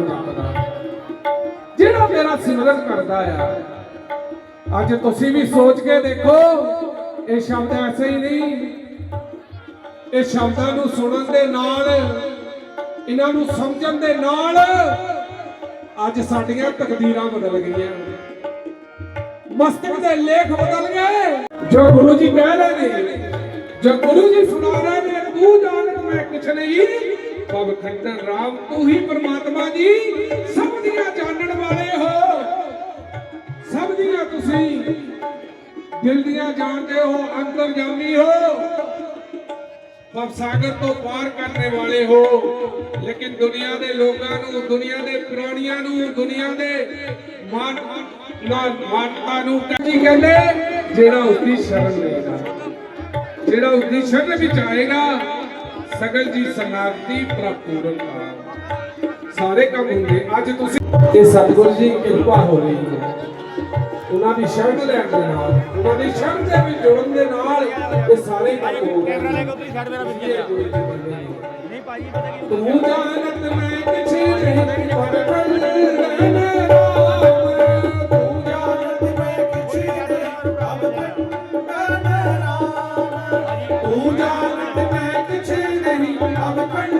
ਤੇਰਾ ਨਾਮ ਜਿਹੜਾ ਤੇਰਾ ਸਿਮਰਨ ਕਰਦਾ ਆ, ਅੱਜ ਤੁਸੀਂ ਵੀ ਸੋਚ ਕੇ ਦੇਖੋ, ਇਹ ਸ਼ਬਦ ਐਸੇ ਹੀ ਨਹੀਂ। ਇਹ ਸ਼ਬਦਾਂ ਨੂੰ ਸੁਣਨ ਦੇ ਨਾਲ, ਇਹਨਾਂ ਨੂੰ ਸਮਝਣ ਦੇ ਨਾਲ, ਅੱਜ ਸਾਡੀਆਂ ਤਕਦੀਰਾਂ ਬਦਲ ਗਈਆਂ। ਮਸਤਕ ਦੇ ਲੇਖ ਬਦਲ ਗਏ। ਜੋ ਗੁਰੂ ਜੀ ਕਹਿ ਰਹੇ ਨੇ, ਜੋ ਗੁਰੂ ਜੀ ਸੁਣਾ ਰਹੇ ਨੇ, ਤੂੰ ਜਾਣਤ ਮੈਂ ਕੁਛ ਨਹੀਂ। ਪਵ ਖੰਡਨ ਰਾਮ, ਤੂੰ ਹੀ ਪ੍ਰਮਾਤਮਾ ਜੀ, ਸਭ ਦੀਆਂ ਜਾਣਨ ਵਾਲੇ ਹੋ। ਸਭ ਦੀਆਂ ਤੁਸੀਂ ਦਿਲ ਦੀਆਂ ਜਾਣਦੇ ਹੋ ਅੰਤਰਜਾਮੀ ਹੋ। ਪਵ ਸਾਗਰ ਤੋਂ ਪਾਰ ਕਰਨੇ ਵਾਲੇ ਹੋ। ਲੇਕਿਨ ਦੁਨੀਆ ਦੇ ਲੋਕਾਂ ਨੂੰ, ਦੁਨੀਆ ਦੇ ਪ੍ਰਾਣੀਆਂ ਨੂੰ, ਦੁਨੀਆ ਦੇ ਮਾਨ ਨਾਲ ਮਾਨਤਾ ਨੂੰ ਜੀ ਕਹਿੰਦੇ? ਜਿਹੜਾ ਉਸਦੀ ਸ਼ਰਨ ਲਏਗਾ ਜਿਹੜਾ ਉਸਦੀ ਸ਼ਰਨ ਵਿੱਚ ਆਏਗਾ ਸਗਲ ਜੀ ਸਨਾਗਤੀ ਪ੍ਰਪੂਰਨ ਸਾਰੇ ਕੰਮ ਹੁੰਦੇ। ਅੱਜ ਤੁਸੀਂ ਇਹ ਸਤਿਗੁਰੂ ਜੀ ਕਿਰਪਾ ਹੋ ਰਹੀ ਹੈ। ਉਹਨਾਂ ਦੀ ਸ਼ਰਨ ਲੈਣ ਦੇ ਨਾਲ ਉਹਨਾਂ ਦੀ ਸ਼ਰਨ ਦੇ ਵਿੱਚ ਜੁੜਨ ਦੇ ਨਾਲ ਇਹ ਸਾਰੇ ਕੰਮ ਹੋ ਗਏ ਕੈਮਰਾ ਲੈ ਕੇ ਛੱਡ ਮੇਰਾ ਵਿੱਚ ਨਹੀਂ ਭਾਜੀ ਪਤਾ ਕੀ ਤੂੰ ਜਾਣਤ ਮੈਂ ਕਿਛੇ ਨਹੀਂ ਭਟਕਣ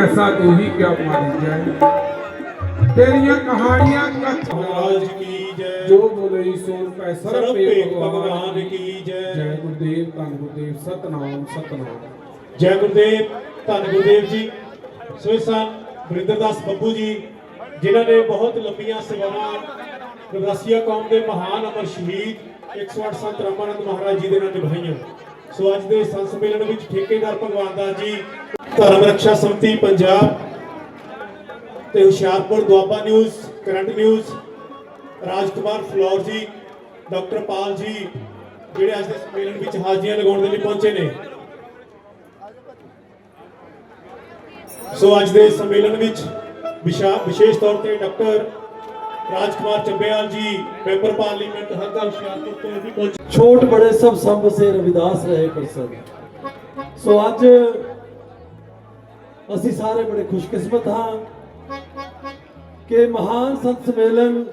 ਜੈ ਤੂੰ ਕੈਸਾ ਤੂੰ ਹੀ ਕਿਆ ਮਾਰੀ ਜਾਏ? ਤੇਰੀਆਂ ਕਹਾਣੀਆਂ ਕਥ ਕੀ ਜੈ? ਜੋ ਬੋਲੇ ਸੋ ਕੈ ਸਰਬ ਭਗਵਾਨ ਕੀ ਜੈ? ਜੈ ਗੁਰਦੇਵ ਧੰਨ ਗੁਰਦੇਵ ਸਤਨਾਮ ਸਤਨਾਮ। ਜੈ ਗੁਰਦੇਵ ਧੰਨ ਗੁਰਦੇਵ ਜੀ। ਸੋ ਇਹ ਸਨ ਵਰਿੰਦਰਦਾਸ ਬੱਬੂ ਜੀ ਜਿਨ੍ਹਾਂ ਨੇ ਬਹੁਤ ਲੰਬੀਆਂ ਸੇਵਾਵਾਂ ਰਵਦਾਸੀਆ ਕੌਮ ਦੇ ਮਹਾਨ ਅਮਰ ਸ਼ਹੀਦ 108 ਸੰਤ ਰਾਮਾਨੰਦ ਮਹਾਰਾਜ ਜੀ ਦੇ ਨਾਲ ਨਿਭਾਈਆਂ। ਸੋ ਅੱਜ ਦੇ ਸੰਤ ਸੰਮੇਲਨ ਵਿੱਚ ਠੇਕੇਦਾਰ ਭਗਵਾਨ ਦਾਸ ਜੀ, ਧਰਮ ਰੱਖਿਆ ਸੰਮਤੀ ਪੰਜਾਬ ਤੇ Hoshiarpur, Doaba news, current news, Rajkumar Phalor ji, doctor Pal ji, ਜਿਹੜੇ ਅੱਜ ਦੇ ਸੰਮੇਲਨ ਵਿੱਚ ਹਾਜ਼ਰੀਆਂ ਲਗਾਉਣ ਦੇ ਲਈ ਪਹੁੰਚੇ ਨੇ। ਸੋ ਅੱਜ ਦੇ ਸੰਮੇਲਨ ਵਿੱਚ ਵਿਸ਼ਾ- ਵਿਸ਼ੇਸ਼ ਤੌਰ ਤੇ ਡਾਕਟਰ ਰਾਜਕੁਮਾਰ ਚੱਬੇਵਾਲ ਜੀ, ਮੈਂਬਰ ਪਾਰਲੀਮੈਂਟ ਹਲਕਾ ਹੁਸ਼ਿਆਰਪੁਰ ਤੋਂ ਵੀ ਪਹੁੰਚੇ। ਛੋਟ ਬੜੇ ਸਭ ਸੰਭ ਸੇ ਰਵਿਦਾਸ ਰਹੇ ਪ੍ਰਸੰਨ ਸੋ ਅੱਜ ਅਸੀਂ ਸਾਰੇ ਬੜੇ ਖੁਸ਼ਕਿਸਮਤ ਹਾਂ ਕਿ ਮਹਾਨ ਸੰਤ ਸੰਮੇਲਨ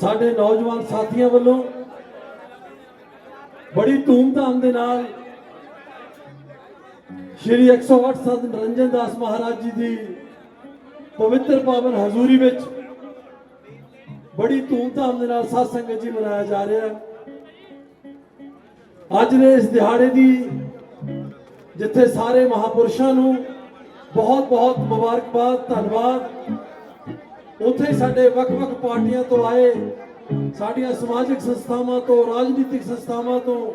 ਸਾਡੇ ਨੌਜਵਾਨ ਸਾਥੀਆਂ ਵੱਲੋਂ ਬੜੀ ਧੂਮਧਾਮ ਦੇ ਨਾਲ ਸ਼੍ਰੀ 108 ਸੰਤ ਨਿਰੰਜਨ ਦਾਸ ਮਹਾਰਾਜ ਜੀ ਦੀ ਪਵਿੱਤਰ ਪਾਵਨ ਹਜ਼ੂਰੀ ਵਿੱਚ ਬੜੀ ਧੂਮਧਾਮ ਦੇ ਨਾਲ ਸਾਧ ਸੰਗਤ ਜੀ ਮਨਾਇਆ ਜਾ ਰਿਹਾ ਅੱਜ ਦੇ ਇਸ ਦਿਹਾੜੇ ਦੀ ਜਿੱਥੇ ਸਾਰੇ ਮਹਾਪੁਰਸ਼ਾਂ ਨੂੰ ਬਹੁਤ ਬਹੁਤ ਮੁਬਾਰਕਬਾਦ, ਧੰਨਵਾਦ। ਉੱਥੇ ਸਾਡੇ ਵੱਖ-ਵੱਖ ਪਾਰਟੀਆਂ ਤੋਂ ਆਏ ਸਾਡੀਆਂ ਸਮਾਜਿਕ ਸੰਸਥਾਵਾਂ ਤੋਂ, ਰਾਜਨੀਤਿਕ ਸੰਸਥਾਵਾਂ ਤੋਂ,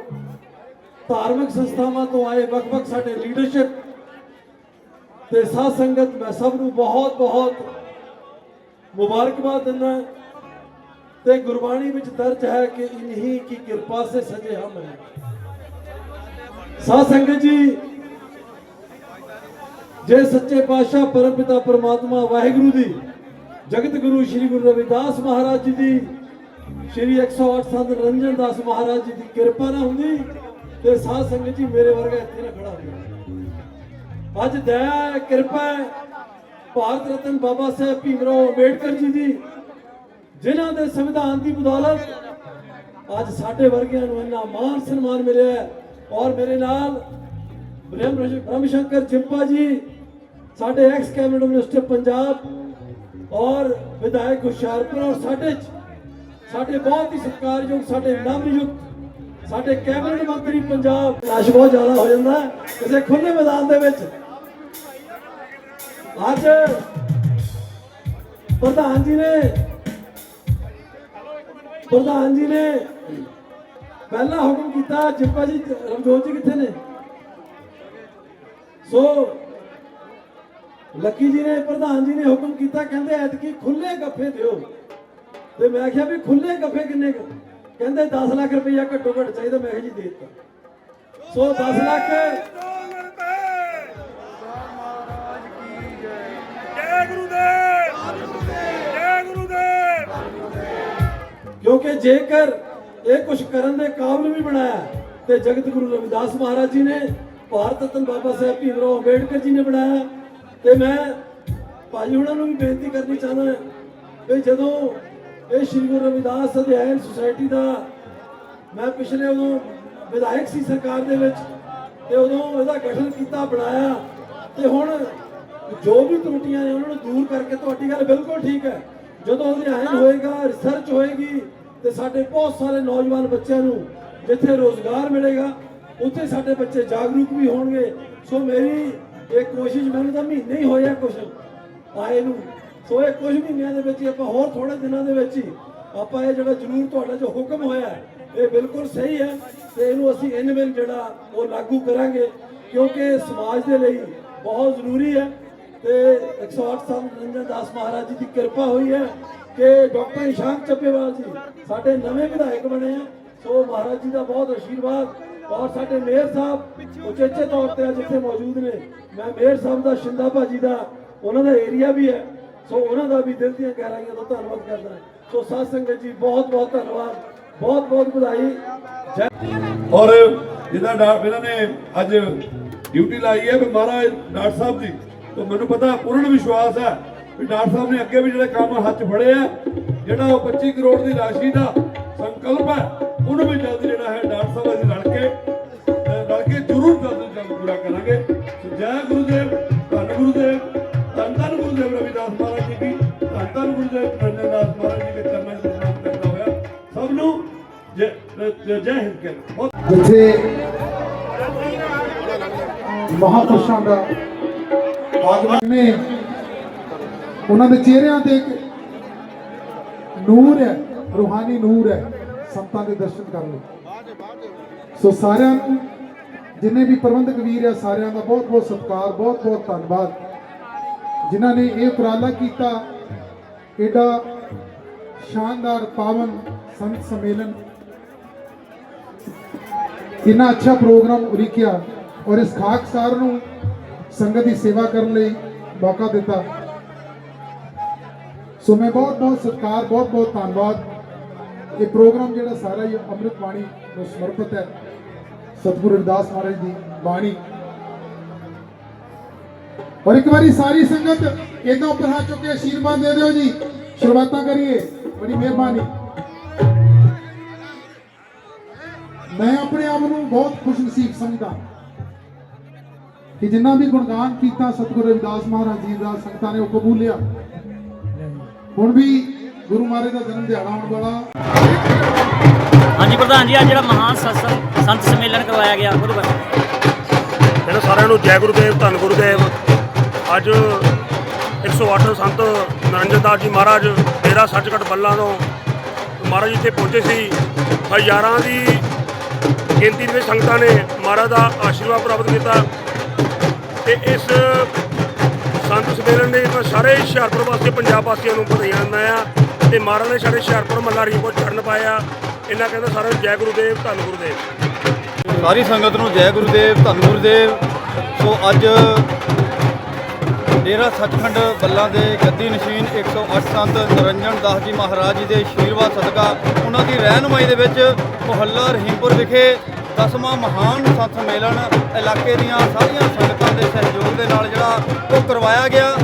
ਧਾਰਮਿਕ ਸੰਸਥਾਵਾਂ ਤੋਂ ਆਏ ਵੱਖ-ਵੱਖ ਸਾਡੇ ਲੀਡਰਸ਼ਿਪ ਤੇ ਸਾਧ ਸੰਗਤ ਮੈਂ ਸਭ ਨੂੰ ਬਹੁਤ-ਬਹੁਤ ਮੁਬਾਰਕਬਾਦ ਦਿੰਦਾ ਤੇ ਗੁਰਬਾਣੀ ਵਿੱਚ ਦਰਜ ਹੈ ਕਿ ਇਨਹੀ ਕੀ ਕਿਰਪਾ ਸੇ ਸਜੇ ਹਮ ਹੈ। ਸਾਧ ਸੰਗਤ ਜੀ, ਜੇ ਸੱਚੇ ਪਾਤਸ਼ਾਹ ਪਰਮਪਿਤਾ ਪਰਮਾਤਮਾ ਵਾਹਿਗੁਰੂ ਦੀ, ਜਗਤ ਗੁਰੂ ਸ੍ਰੀ ਗੁਰੂ ਰਵਿਦਾਸ ਮਹਾਰਾਜ ਜੀ ਦੀ, ਸ੍ਰੀ 108 ਸੰਤ ਨਿਰੰਜਨ ਦਾਸ ਮਹਾਰਾਜ ਜੀ ਦੀ ਕਿਰਪਾ ਨਾ ਹੁੰਦੀ, ਤੇ ਸਾਧ ਸੰਗਤ ਜੀ ਮੇਰੇ ਵਰਗਾ ਇੱਥੇ ਨਾ ਖੜਾ ਹੁੰਦਾ ਅੱਜ ਦਇਆ ਹੈ ਕਿਰਪਾ ਭਾਰਤ ਰਤਨ ਬਾਬਾ ਸਾਹਿਬ ਭੀਮ ਰਾਓ ਅੰਬੇਡਕਰ ਜੀ ਦੀ ਜਿਨ੍ਹਾਂ ਦੇ ਸੰਵਿਧਾਨ ਦੀ ਬਦੌਲਤ ਅੱਜ ਸਾਡੇ ਵਰਗਿਆਂ ਨੂੰ ਇੰਨਾ ਮਾਨ ਸਨਮਾਨ ਮਿਲਿਆ ਹੈ। ਔਰ ਮੇਰੇ ਨਾਲ ਬ੍ਰਹਮ ਸ਼ੰਕਰ ਚਿੰਪਾ ਜੀ, ਸਾਡੇ ਐਕਸ ਕੈਬਨਿਟ ਮਿਨਿਸਟਰ ਪੰਜਾਬ ਔਰ ਵਿਧਾਇਕ ਹੁਸ਼ਿਆਰਪੁਰ ਔਰ ਸਾਡੇ ਸਾਡੇ ਬਹੁਤ ਹੀ ਸਤਿਕਾਰਯੋਗ, ਸਾਡੇ ਨਵਨਿਯੁਕਤ ਸਾਡੇ ਕੈਬਨਿਟ ਮੰਤਰੀ ਪੰਜਾਬ ਰਸ਼ ਬਹੁਤ ਜ਼ਿਆਦਾ ਹੋ ਜਾਂਦਾ ਹੈ। ਕਿਸੇ ਖੁੱਲੇ ਮੈਦਾਨ ਦੇ ਵਿੱਚ ਅੱਜ ਪ੍ਰਧਾਨ ਜੀ ਨੇ ਪ੍ਰਧਾਨ ਜੀ ਨੇ ਪਹਿਲਾ ਹੁਕਮ ਕੀਤਾ ਚਿੰਪਾ ਜੀ ਰਮਜੋਤ ਜੀ ਕਿੱਥੇ ਨੇ? ਸੋ ਲੱਕੀ ਜੀ ਨੇ, ਪ੍ਰਧਾਨ ਜੀ ਨੇ ਹੁਕਮ ਕੀਤਾ, ਕਹਿੰਦੇ ਐਤਕੀ ਖੁੱਲੇ ਗੱਫੇ ਦਿਓ। ਤੇ ਮੈਂ ਕਿਹਾ ਵੀ ਖੁੱਲੇ ਗੱਫੇ ਕਿੰਨੇ ਕਹਿੰਦੇ 10 ਲੱਖ ਰੁਪਈਆ ਘੱਟੋ ਘੱਟ ਚਾਹੀਦਾ, ਮੈਂ ਕਿਹਾ ਜੀ ਦੇ ਦਿੱਤਾ। ਸੋ 10 ਲੱਖ ਕਿਉਂਕਿ ਜੇਕਰ ਇਹ ਕੁਝ ਕਰਨ ਦੇ ਕਾਬਿਲ ਵੀ ਬਣਾਇਆ ਤੇ ਜਗਤ ਗੁਰੂ ਰਵਿਦਾਸ ਮਹਾਰਾਜ ਜੀ ਨੇ, ਭਾਰਤ ਰਤਨ ਬਾਬਾ ਸਾਹਿਬ ਭੀਮਰਾਓ ਅੰਬੇਡਕਰ ਜੀ ਨੇ ਬਣਾਇਆ, ਤੇ ਮੈਂ ਭਾਈ ਉਹਨਾਂ ਨੂੰ ਵੀ ਬੇਨਤੀ ਕਰਨੀ ਚਾਹੁੰਦਾ ਵੀ ਜਦੋਂ ਇਹ ਸ਼੍ਰੀ ਗੁਰੂ ਰਵਿਦਾਸ ਅਧਿਐਨ ਸੁਸਾਇਟੀ ਦਾ ਮੈਂ ਪਿਛਲੇ ਉਦੋਂ ਵਿਧਾਇਕ ਸੀ ਸਰਕਾਰ ਦੇ ਵਿੱਚ, ਤੇ ਉਦੋਂ ਇਹਦਾ ਗਠਨ ਕੀਤਾ, ਬਣਾਇਆ, ਤੇ ਹੁਣ ਜੋ ਵੀ ਤਰੁੱਟੀਆਂ ਨੇ ਉਹਨਾਂ ਨੂੰ ਦੂਰ ਕਰਕੇ ਤੁਹਾਡੀ ਗੱਲ ਬਿਲਕੁਲ ਠੀਕ ਹੈ। ਜਦੋਂ ਅਧਿਐਨ ਹੋਏਗਾ, ਰਿਸਰਚ ਹੋਏਗੀ ਤੇ ਸਾਡੇ ਬਹੁਤ ਸਾਰੇ ਨੌਜਵਾਨ ਬੱਚਿਆਂ ਨੂੰ ਜਿੱਥੇ ਰੋਜ਼ਗਾਰ ਮਿਲੇਗਾ, ਉੱਥੇ ਸਾਡੇ ਬੱਚੇ ਜਾਗਰੂਕ ਵੀ ਹੋਣਗੇ। ਸੋ ਮੇਰੀ ਇਹ ਕੋਸ਼ਿਸ਼, ਮੈਨੂੰ ਤਾਂ ਮਹੀਨੇ ਹੀ ਹੋਇਆ ਕੁਛ ਆਏ ਨੂੰ। ਸੋ ਇਹ ਕੁਝ ਮਹੀਨਿਆਂ ਦੇ ਵਿੱਚ ਹੀ, ਆਪਾਂ ਹੋਰ ਥੋੜੇ ਦਿਨਾਂ ਦੇ ਵਿੱਚ ਹੀ ਆਪਾਂ ਇਹ ਜਿਹੜਾ ਜ਼ਰੂਰ ਤੁਹਾਡਾ ਜੋ ਹੁਕਮ ਹੋਇਆ, ਇਹ ਬਿਲਕੁਲ ਸਹੀ ਹੈ ਤੇ ਇਹਨੂੰ ਅਸੀਂ ਇਨ ਜਿਹੜਾ ਉਹ ਲਾਗੂ ਕਰਾਂਗੇ, ਕਿਉਂਕਿ ਇਹ ਸਮਾਜ ਦੇ ਲਈ ਬਹੁਤ ਜ਼ਰੂਰੀ ਹੈ ਤੇ 108 ਸਾਲ ਰੰਜਨ ਦਾਸ ਮਹਾਰਾਜ ਜੀ ਦੀ ਕਿਰਪਾ ਹੋਈ ਹੈ। ਕਿ ਡਾਕਟਰ ਇਸ਼ਾਂਕ ਚੱਬੇਵਾਲ ਜੀ ਸਾਡੇ ਨਵੇਂ ਵਿਧਾਇਕ ਬਣੇ ਆ। ਸੋ ਮਹਾਰਾਜ ਜੀ ਦਾ ਬਹੁਤ ਆਸ਼ੀਰਵਾਦ ਔਰ ਸਾਡੇ ਮੇਅਰ ਸਾਹਿਬ ਉਚੇਚੇ ਤੌਰ ਤੇ ਅੱਜ ਮੌਜੂਦ ਨੇ। ਮੈਂ ਮੇਅਰ ਸਾਹਿਬ ਦਾ, ਸ਼ਿੰਦਾ ਭਾਜੀ ਦਾ, ਉਹਨਾਂ ਦਾ ਏਰੀਆ ਵੀ ਹੈ। ਸੋ ਉਹਨਾਂ ਦਾ ਵੀ ਦਿਲ ਦੀਆਂ ਗਹਿਰਾਈਆਂ ਤੋਂ ਧੰਨਵਾਦ ਕਰਦਾ ਸੋ ਸਾਧ ਸੰਗਤ ਜੀ, ਬਹੁਤ ਬਹੁਤ ਧੰਨਵਾਦ। ਬਹੁਤ ਬਹੁਤ ਵਧਾਈ। ਜੈ ਔਰ ਜਿਹਦਾ ਇਹਨਾਂ ਨੇ ਅੱਜ ਡਿਊਟੀ ਲਾਈ ਹੈ, ਵੀ ਮਹਾਰਾਜ ਡਾਕਟਰ ਸਾਹਿਬ ਦੀ ਤੋਂ ਮੈਨੂੰ ਪਤਾ, ਪੂਰਨ ਵਿਸ਼ਵਾਸ ਹੈ ਵੀ ਡਾਕਟਰ ਸਾਹਿਬ ਨੇ ਅੱਗੇ ਵੀ ਜਿਹੜੇ ਕੰਮ ਹੱਥ 'ਚ ਫੜੇ ਆ, ਜਿਹੜਾ ਉਹ 25 ਕਰੋੜ ਦੀ ਰਾਸ਼ੀ ਦਾ ਸੰਕਲਪ ਹੈ, ਉਹਨੂੰ ਵੀ ਜਲਦੀ ਜਿਹੜਾ ਹੈ ਡਾਕਟਰ ਸਾਹਿਬ ਅਸੀਂ ਰਲ ਕੇ ਰਲ ਕੇ ਜ਼ਰੂਰ ਜਲਦ ਜਲਦ ਪੂਰਾ ਕਰਾਂਗੇ। ਸੋ ਜੈ ਗੁਰੂਦੇਵ, ਧੰਨ ਗੁਰੂਦੇਵ, ਧੰਨ ਧੰਨ ਗੁਰੂਦੇਵ ਰਵਿਦਾਸ ਮਹਾਰਾਜ ਜੀ ਦੀ, ਧੰਨ ਧੰਨ ਗੁਰੂਦੇਵ ਰਣਦਾਸ ਮਹਾਰਾਜ ਜੀ ਦੇ ਚਰਨਾਂ 'ਚ ਪ੍ਰਣਾਮ ਕਰਦਾ ਹੋਇਆ। ਸਭ ਨੂੰ ਜੈ ਜੈ ਹਿੰਦ ਕਹਿੰਦਾ ਬਹੁਤ ਜਿੱਥੇ ਮਹਾਪੁਰਸ਼ਾਂ ਦਾ ਆਗਮਨ ਨੇ ਉਹਨਾਂ ਦੇ ਚਿਹਰਿਆਂ ਤੇ ਇੱਕ ਨੂਰ ਹੈ, ਰੂਹਾਨੀ ਨੂਰ ਹੈ, ਸੰਤਾਂ ਦੇ ਦਰਸ਼ਨ ਕਰ ਲਓ ਸੋ ਸਾਰਿਆਂ ਨੂੰ, ਜਿੰਨੇ ਵੀ ਪ੍ਰਬੰਧਕ ਵੀਰ ਹੈ ਸਾਰਿਆਂ ਦਾ ਬਹੁਤ ਬਹੁਤ ਸਤਿਕਾਰ, ਬਹੁਤ ਬਹੁਤ ਧੰਨਵਾਦ। ਜਿਨ੍ਹਾਂ ਨੇ ਇਹ ਉਪਰਾਲਾ ਕੀਤਾ ਏਡਾ ਸ਼ਾਨਦਾਰ ਪਾਵਨ ਸੰਤ ਸੰਮੇਲਨ। ਇੰਨਾ ਅੱਛਾ ਪ੍ਰੋਗਰਾਮ ਉਲੀਕਿਆ ਔਰ ਇਸ ਖਾਕਸਾਰ ਨੂੰ ਸੰਗਤ ਦੀ ਸੇਵਾ ਕਰਨ ਲਈ ਮੌਕਾ ਦਿੱਤਾ। ਸੋ ਮੈਂ ਬਹੁਤ ਬਹੁਤ ਸਤਿਕਾਰ, ਬਹੁਤ ਬਹੁਤ ਧੰਨਵਾਦ। ਇਹ ਪ੍ਰੋਗਰਾਮ ਜਿਹੜਾ ਸਾਰਾ ਹੀ ਅੰਮ੍ਰਿਤ ਬਾਣੀ ਨੂੰ ਸਮਰਪਿਤ ਹੈ। ਸਤਿਗੁਰੂ ਰਵਿਦਾਸ ਮਹਾਰਾਜ ਦੀ ਬਾਣੀ। ਔਰ ਇੱਕ ਵਾਰੀ ਸਾਰੀ ਸੰਗਤ ਇਹਨਾਂ ਉੱਪਰ ਹੱਥ ਚੁੱਕ ਕੇ ਆਸ਼ੀਰਵਾਦ ਦੇ ਦਿਓ ਜੀ। ਸ਼ੁਰੂਆਤਾਂ ਕਰੀਏ। ਬੜੀ ਮਿਹਰਬਾਨੀ। ਮੈਂ ਆਪਣੇ ਆਪ ਨੂੰ ਬਹੁਤ ਖੁਸ਼ ਨਸੀਬ ਸਮਝਦਾ ਕਿ ਜਿੰਨਾ ਵੀ ਗੁਣਗਾਨ ਕੀਤਾ ਸਤਿਗੁਰੂ ਰਵਿਦਾਸ ਮਹਾਰਾਜ ਜੀ ਦਾ, ਸੰਗਤਾਂ ਨੇ ਉਹ ਕਬੂਲਿਆ। ਹੁਣ ਵੀ ਗੁਰੂ ਮਹਾਰਾਜ ਦਾ ਜਨਮ ਦਿਹਾੜਾ ਆਉਣ ਵਾਲਾ। ਹਾਂਜੀ ਪ੍ਰਧਾਨ ਜੀ ਅੱਜ ਜਿਹੜਾ ਮਹਾਨ ਸਤਸੰਗ ਸੰਤ ਸੰਮੇਲਨ ਕਰਵਾਇਆ ਗਿਆ ਉਹਦੇ ਬਾਰੇ। ਇਹਨਾਂ ਸਾਰਿਆਂ ਨੂੰ ਜੈ ਗੁਰੂਦੇਵ ਧੰਨ ਗੁਰੂਦੇਵ ਅੱਜ 108 ਸੰਤ ਨਰਿੰਦਰ ਦਾਸ ਜੀ ਮਹਾਰਾਜ ਡੇਰਾ ਸੱਚਖੰਡ ਬੱਲਾ ਤੋਂ ਮਹਾਰਾਜ ਇੱਥੇ ਪਹੁੰਚੇ ਸੀ। ਹਜ਼ਾਰਾਂ ਦੀ ਗਿਣਤੀ ਦੇ ਵਿੱਚ ਸੰਗਤਾਂ ਨੇ ਮਹਾਰਾਜ ਦਾ ਆਸ਼ੀਰਵਾਦ ਪ੍ਰਾਪਤ ਕੀਤਾ। ਤੇ ਇਸ ਸੰਤ ਸੰਮੇਲਨ ਦੇ ਵਿੱਚ ਸਾਰੇ ਹੁਸ਼ਿਆਰਪੁਰ ਵਾਸੀਆਂ ਪੰਜਾਬ ਵਾਸੀਆਂ ਨੂੰ ਵਧਾਈਆਂ ਦਿੰਦਾ ਆ। ਤੇ ਮਹਾਰਾਜ ਨੇ ਸਾਡੇ ਹੁਸ਼ਿਆਰਪੁਰ ਮੱਲਾ ਰੀਪੋ ਚੜਨ ਪਾਇਆ। ਇਹਨਾਂ ਕਹਿੰਦਾ ਸਾਰਿਆਂ ਨੂੰ ਜੈ ਗੁਰੂਦੇਵ, ਧੰਨ ਗੁਰੂਦੇਵ। ਸਾਰੀ ਸੰਗਤ ਨੂੰ ਜੈ ਗੁਰੂਦੇਵ, ਧੰਨ ਗੁਰੂਦੇਵ। ਸੋ ਅੱਜ ਡੇਰਾ ਸੱਚਖੰਡ ਬੱਲਾ ਦੇ ਗੱਦੀ ਨਸ਼ੀਨ 108 ਸੰਤ ਨਿਰੰਜਨ ਦਾਸ ਜੀ ਮਹਾਰਾਜ ਜੀ ਦੇ ਆਸ਼ੀਰਵਾਦ ਸਦਕਾ ਉਹਨਾਂ ਦੀ ਰਹਿਨੁਮਾਈ ਦੇ ਵਿੱਚ ਮੁਹੱਲਾ ਰਹੀਮਪੁਰ ਵਿਖੇ ਦਸਵਾਂ ਮਹਾਨ ਸੰਤ ਸੰਮੇਲਨ ਇਲਾਕੇ ਦੀਆਂ ਸਾਰੀਆਂ ਸੰਗਤਾਂ ਦੇ ਸਹਿਯੋਗ ਦੇ ਨਾਲ ਜਿਹੜਾ ਉਹ ਕਰਵਾਇਆ ਗਿਆ।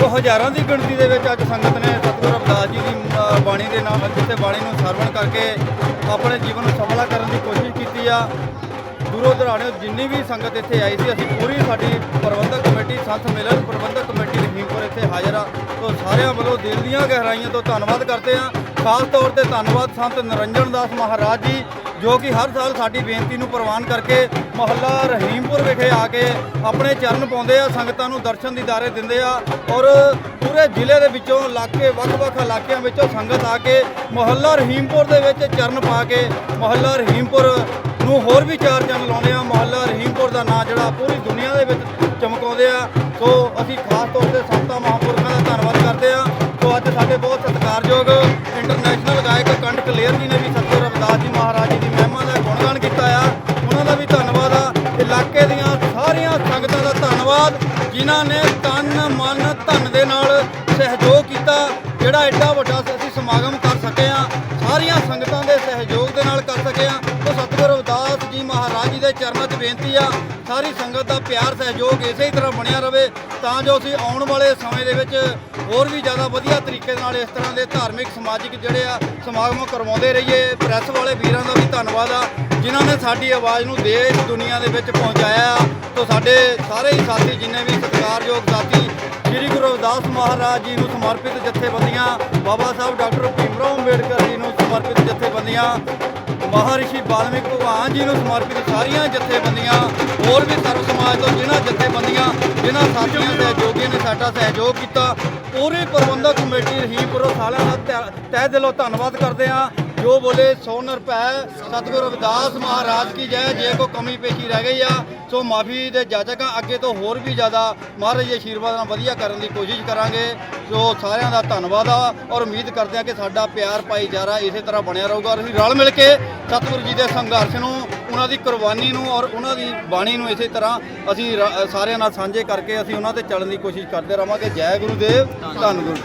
ਤੋ ਹਜ਼ਾਰਾਂ ਦੀ ਗਿਣਤੀ ਦੇ ਵਿੱਚ ਅੱਜ ਸੰਗਤ ਨੇ ਸਤਿਗੁਰੂ ਰਵਿਦਾਸ ਜੀ ਦੀ ਬਾਣੀ ਦੇ ਨਾਲ ਜਿੱਥੇ ਬਾਣੀ ਨੂੰ ਸਰਵਣ ਕਰਕੇ ਆਪਣੇ ਜੀਵਨ ਨੂੰ ਸਫਲਾ ਕਰਨ ਦੀ ਕੋਸ਼ਿਸ਼ ਕੀਤੀ ਆ। ਦੂਰੋਂ ਦਰਾੜਿਓਂ ਜਿੰਨੀ ਵੀ ਸੰਗਤ ਇੱਥੇ ਆਈ ਸੀ, ਅਸੀਂ ਪੂਰੀ ਸਾਡੀ ਪ੍ਰਬੰਧਕ ਕਮੇਟੀ, ਸੰਤ ਮਿਲਨ ਪ੍ਰਬੰਧਕ ਕਮੇਟੀ ਲਖੀਮਪੁਰ ਇੱਥੇ ਹਾਜ਼ਰ ਆ। ਤੋਂ ਸਾਰਿਆਂ ਵੱਲੋਂ ਦਿਲ ਦੀਆਂ ਗਹਿਰਾਈਆਂ ਤੋਂ ਧੰਨਵਾਦ ਕਰਦੇ ਆ। ਖਾਸ ਤੌਰ ਤੇ ਧੰਨਵਾਦ ਸੰਤ ਨਰਿੰਜਨ ਦਾਸ ਮਹਾਰਾਜ ਜੀ ਜੋ ਕਿ ਹਰ ਸਾਲ ਸਾਡੀ ਬੇਨਤੀ ਨੂੰ ਪ੍ਰਵਾਨ ਕਰਕੇ ਮੁਹੱਲਾ ਰਹੀਮਪੁਰ ਵਿਖੇ ਆ ਕੇ ਆਪਣੇ ਚਰਨ ਪਾਉਂਦੇ ਆ, ਸੰਗਤਾਂ ਨੂੰ ਦਰਸ਼ਨ ਦੀਦਾਰੇ ਦਿੰਦੇ ਆ ਔਰ ਪੂਰੇ ਜ਼ਿਲ੍ਹੇ ਦੇ ਵਿੱਚੋਂ ਇਲਾਕੇ, ਵੱਖ-ਵੱਖ ਇਲਾਕਿਆਂ ਵਿੱਚੋਂ ਸੰਗਤ ਆ ਕੇ ਮੁਹੱਲਾ ਰਹੀਮਪੁਰ ਦੇ ਵਿੱਚ ਚਰਨ ਪਾ ਕੇ ਮੁਹੱਲਾ ਰਹੀਮਪੁਰ ਨੂੰ ਹੋਰ ਵੀ ਚਾਰ ਚੰਨ ਲਾਉਂਦੇ ਆ, ਮੁਹੱਲਾ ਰਹੀਮਪੁਰ ਦਾ ਨਾਂ ਜਿਹੜਾ ਪੂਰੀ ਦੁਨੀਆ ਦੇ ਵਿੱਚ ਚਮਕਾਉਂਦੇ ਆ। ਸੋ ਅਸੀਂ ਖਾਸ ਤੌਰ ਤੇ ਸੰਤਾਂ, ਮਹਾਂਪੁਰਖਾਂ ਦਾ ਧੰਨਵਾਦ ਕਰਦੇ ਆ। ਸੋ ਅੱਜ ਸਾਡੇ ਬਹੁਤ ਸਤਿਕਾਰਯੋਗ ਇੰਟਰਨੈਸ਼ਨਲ ਗਾਇਕ ਕੰਡ ਕਲੇਰ ਜੀ ਨੇ ਵੀ ਸਤਿਗੁਰ ਰਵਿਦਾਸ ਜੀ ਮਹਾਰਾਜ ਇਲਾਕੇ ਦੀਆਂ ਸਾਰੀਆਂ ਸੰਗਤਾਂ ਦਾ ਧੰਨਵਾਦ, ਜਿਨ੍ਹਾਂ ਨੇ ਤਨ, ਮਨ, ਧਨ ਦੇ ਨਾਲ ਸਹਿਯੋਗ ਕੀਤਾ, ਜਿਹੜਾ ਐਡਾ ਵੱਡਾ ਅਸੀਂ ਸਮਾਗਮ ਕਰ ਸਕੇ ਆ ਸਾਰੀਆਂ ਸੰਗਤਾਂ ਦੇ ਸਹਿਯੋਗ ਦੇ ਨਾਲ ਕਰ ਸਕੇ ਆ ਉਹ ਸਤਿਗੁਰੂ ਰਵਿਦਾਸ ਜੀ ਮਹਾਰਾਜ ਜੀ ਦੇ ਚਰਨਾਂ 'ਚ ਬੇਨਤੀ ਆ ਸਾਰੀ ਸੰਗਤ ਦਾ ਪਿਆਰ, ਸਹਿਯੋਗ ਇਸੇ ਤਰ੍ਹਾਂ ਬਣਿਆ ਰਵੇ ਤਾਂ ਜੋ ਅਸੀਂ ਆਉਣ ਵਾਲੇ ਸਮੇਂ ਦੇ ਵਿੱਚ ਹੋਰ ਵੀ ਜ਼ਿਆਦਾ ਵਧੀਆ ਤਰੀਕੇ ਨਾਲ ਇਸ ਤਰ੍ਹਾਂ ਦੇ ਧਾਰਮਿਕ, ਸਮਾਜਿਕ ਜਿਹੜੇ ਆ ਸਮਾਗਮ ਕਰਵਾਉਂਦੇ ਰਹੀਏ। ਪ੍ਰੈਸ ਵਾਲੇ ਵੀਰਾਂ ਦਾ ਵੀ ਧੰਨਵਾਦ ਆ, ਜਿਨ੍ਹਾਂ ਨੇ ਸਾਡੀ ਆਵਾਜ਼ ਨੂੰ ਦੇਸ਼, ਦੁਨੀਆ ਦੇ ਵਿੱਚ ਪਹੁੰਚਾਇਆ ਆ। ਤੋਂ ਸਾਡੇ ਸਾਰੇ ਹੀ ਸਾਥੀ, ਜਿੰਨੇ ਵੀ ਸਤਿਕਾਰਯੋਗ ਸਾਥੀ, ਸ੍ਰੀ ਗੁਰੂ ਰਵਿਦਾਸ ਮਹਾਰਾਜ ਜੀ ਨੂੰ ਸਮਰਪਿਤ ਜਥੇਬੰਦੀਆਂ, ਬਾਬਾ ਸਾਹਿਬ ਡਾਕਟਰ ਭੀਮ ਰਾਓ ਅੰਬੇਡਕਰ ਜੀ ਨੂੰ ਸਮਰਪਿਤ ਜਥੇਬੰਦੀਆਂ ਮਹਾਰਿਸ਼ੀ ਵਾਲਮੀਕ ਭਗਵਾਨ ਜੀ ਨੂੰ ਸਮਰਪਿਤ ਸਾਰੀਆਂ ਜਥੇਬੰਦੀਆਂ ਹੋਰ ਵੀ ਸਰਵ ਸਮਾਜ ਤੋਂ ਜਿਨ੍ਹਾਂ ਜਥੇਬੰਦੀਆਂ ਜਿਨ੍ਹਾਂ ਸਾਥੀਆਂ ਸਹਿਯੋਗੀਆਂ ਨੇ ਸਾਡਾ ਸਹਿਯੋਗ ਕੀਤਾ ਪੂਰੀ ਪ੍ਰਬੰਧਕ ਕਮੇਟੀ ਰਹੀਪੁਰ ਸਾਲਿਆਂ ਦਾ ਤਹਿ- ਤਹਿ ਦਿਲੋਂ ਧੰਨਵਾਦ ਕਰਦੇ ਹਾਂ। ਜੋ ਬੋਲੇ ਸੋ ਨਿਰਭੈ, ਸਤਿਗੁਰੂ ਰਵਿਦਾਸ ਮਹਾਰਾਜ ਕੀ ਜੈ, ਜੇ ਕੋ ਕਮੀ ਪੇਸ਼ੀ ਰਹਿ ਗਈ ਆ, ਸੋ ਮਾਫੀ ਦੇ ਜਾਚਕਾਂ ਅੱਗੇ ਤੋਂ ਹੋਰ ਵੀ ਜ਼ਿਆਦਾ ਮਹਾਰਾਜ ਦੇ ਆਸ਼ੀਰਵਾਦ ਨਾਲ ਵਧੀਆ ਕਰਨ ਦੀ ਕੋਸ਼ਿਸ਼ ਕਰਾਂਗੇ। ਸੋ ਸਾਰਿਆਂ ਦਾ ਧੰਨਵਾਦ ਆ ਔਰ ਉਮੀਦ ਕਰਦੇ ਆ ਕਿ ਸਾਡਾ ਪਿਆਰ ਭਾਈਚਾਰਾ ਇਸੇ ਤਰ੍ਹਾਂ ਬਣਿਆ ਰਹੂਗਾ। ਔਰ ਅਸੀਂ ਰਲ ਮਿਲ ਕੇ ਸਤਿਗੁਰੂ ਜੀ ਦੇ ਸੰਘਰਸ਼ ਨੂੰ, ਉਹਨਾਂ ਦੀ ਕੁਰਬਾਨੀ ਨੂੰ ਔਰ ਉਹਨਾਂ ਦੀ ਬਾਣੀ ਨੂੰ ਇਸੇ ਤਰ੍ਹਾਂ ਅਸੀਂ ਰ- ਸਾਰਿਆਂ ਨਾਲ ਸਾਂਝੇ ਕਰਕੇ ਅਸੀਂ ਉਹਨਾਂ ਤੇ ਚੱਲਣ ਦੀ ਕੋਸ਼ਿਸ਼ ਕਰਦੇ ਰਵਾਂਗੇ ਜੈ ਗੁਰੂ ਦੇਵ ਧੰਨ ਗੁਰੂ